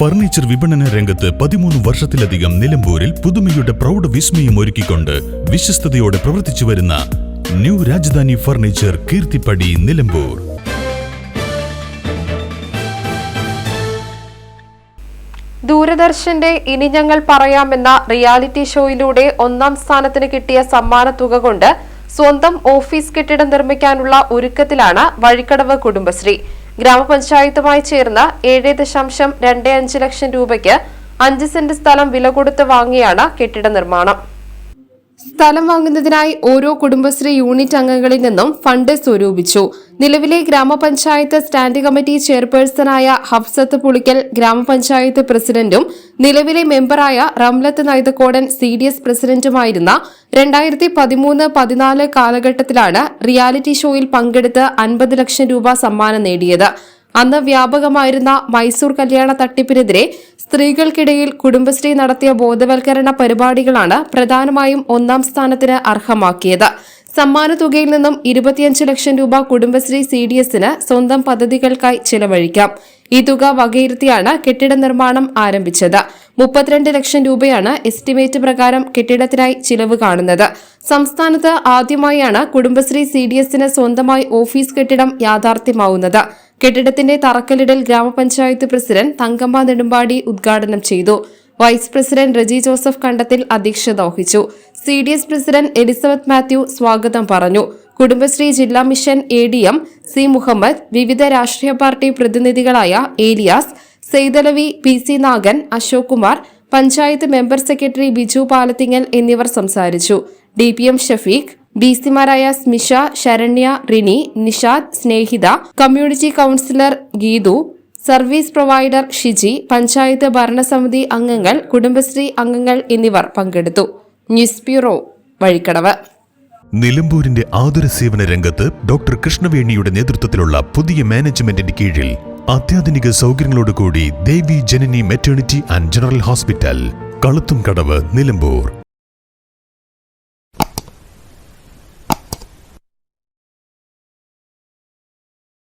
Furniture വിപണന രംഗത്ത് പതിമൂന്ന് വർഷത്തിലധികം നിലമ്പൂരിൽ പുതുമയുടെ പ്രൗഢ വിസ്മയം ഒരുക്കിക്കൊണ്ട് വിശ്വസ്തയോടെ പ്രവർത്തിച്ചു വരുന്ന ന്യൂ രാജധാനി ഫർണിച്ചർ കീർത്തിപ്പടി നിലമ്പൂർ. ദൂരദർശന്റെ ഇനി ഞങ്ങൾ പറയാമെന്ന റിയാലിറ്റി ഷോയിലൂടെ ഒന്നാം സ്ഥാനത്തിന് കിട്ടിയ സമ്മാന തുക കൊണ്ട് സ്വന്തം ഓഫീസ് കെട്ടിടം നിർമ്മിക്കാനുള്ള ഒരുക്കത്തിലാണ് വഴിക്കടവ് കുടുംബശ്രീ. ഗ്രാമപഞ്ചായത്തുമായി ചേർന്ന ഏഴ് ദശാംശം രണ്ട് അഞ്ച് ലക്ഷം രൂപയ്ക്ക് അഞ്ച് സെന്റ് സ്ഥലം വില കൊടുത്ത് വാങ്ങിയാണ് കെട്ടിട നിർമ്മാണം. സ്ഥലം വാങ്ങുന്നതിനായി ഓരോ കുടുംബശ്രീ യൂണിറ്റ് അംഗങ്ങളിൽ നിന്നും ഫണ്ട് സ്വരൂപിച്ചു. നിലവിലെ ഗ്രാമപഞ്ചായത്ത് സ്റ്റാൻഡിംഗ് കമ്മിറ്റി ചെയർപേഴ്സണായ ഹഫ്സത്ത് പുളിക്കൽ ഗ്രാമപഞ്ചായത്ത് പ്രസിഡന്റും നിലവിലെ മെമ്പറായ Ramlath Naithakodan C D S പ്രസിഡന്റുമായിരുന്ന രണ്ടായിരത്തി പതിമൂന്ന് പതിനാല് കാലഘട്ടത്തിലാണ് റിയാലിറ്റി ഷോയിൽ പങ്കെടുത്ത് അൻപത് ലക്ഷം രൂപ സമ്മാനം നേടിയത്. അന്ന് വ്യാപകമായിരുന്ന മൈസൂർ കല്യാണ തട്ടിപ്പിനെതിരെ സ്ത്രീകൾക്കിടയിൽ കുടുംബശ്രീ നടത്തിയ ബോധവൽക്കരണ പരിപാടികളാണ് പ്രധാനമായും ഒന്നാം സ്ഥാനത്തിന് അർഹമാക്കിയത്. സമ്മാന തുകയിൽ നിന്നും ഇരുപത്തിയഞ്ച് ലക്ഷം രൂപ കുടുംബശ്രീ സി ഡി എസിന് സ്വന്തം പദ്ധതികൾക്കായി ചിലവഴിക്കാം. ഈ തുക വകയിരുത്തിയാണ് കെട്ടിട നിർമ്മാണം ആരംഭിച്ചത്. മുപ്പത്തിരണ്ട് ലക്ഷം രൂപയാണ് എസ്റ്റിമേറ്റ് പ്രകാരം കെട്ടിടത്തിനായി ചിലവ് കാണുന്നത്. സംസ്ഥാനത്ത് ആദ്യമായാണ് കുടുംബശ്രീ സി സ്വന്തമായി ഓഫീസ് കെട്ടിടം യാഥാർത്ഥ്യമാവുന്നത്. കെട്ടിടത്തിന്റെ തറക്കല്ലിടൽ ഗ്രാമപഞ്ചായത്ത് പ്രസിഡന്റ് തങ്കമ്മ നെടുമ്പാടി ഉദ്ഘാടനം ചെയ്തു. വൈസ് പ്രസിഡന്റ് റജി ജോസഫ് കണ്ടത്തിൽ അധ്യക്ഷത വഹിച്ചു. C D S president Elizabeth Mathew സ്വാഗതം പറഞ്ഞു. കുടുംബശ്രീ ജില്ലാ mission A D M C Muhammad വിവിധ രാഷ്ട്രീയ party പ്രതിനിധികളായ Elias Saithalavi P C Nagan Ashok Kumar panchayat member secretary Biju Palathingal എന്നിവർ സംസാരിച്ചു. D P M Shafeeq B സിമാരായ Smisha Saranya Rini Nishad Snehitha community counsellor Geethu service provider Shiji panchayat ഭരണസമിതി അംഗങ്ങൾ കുടുംബശ്രീ അംഗങ്ങൾ എന്നിവർ പങ്കെടുത്തു. News bureau Vazhikkadavu. നിലമ്പൂരിന്റെ ആതുര സേവന രംഗത്ത് ഡോക്ടർ കൃഷ്ണവേണിയുടെ നേതൃത്വത്തിലുള്ള പുതിയ മാനേജ്മെന്റിന്റെ കീഴിൽ അത്യാധുനിക സൗകര്യങ്ങളോടുകൂടി Devi Janani maternity and general hospital കളുത്തും കടവ് നിലമ്പൂർ.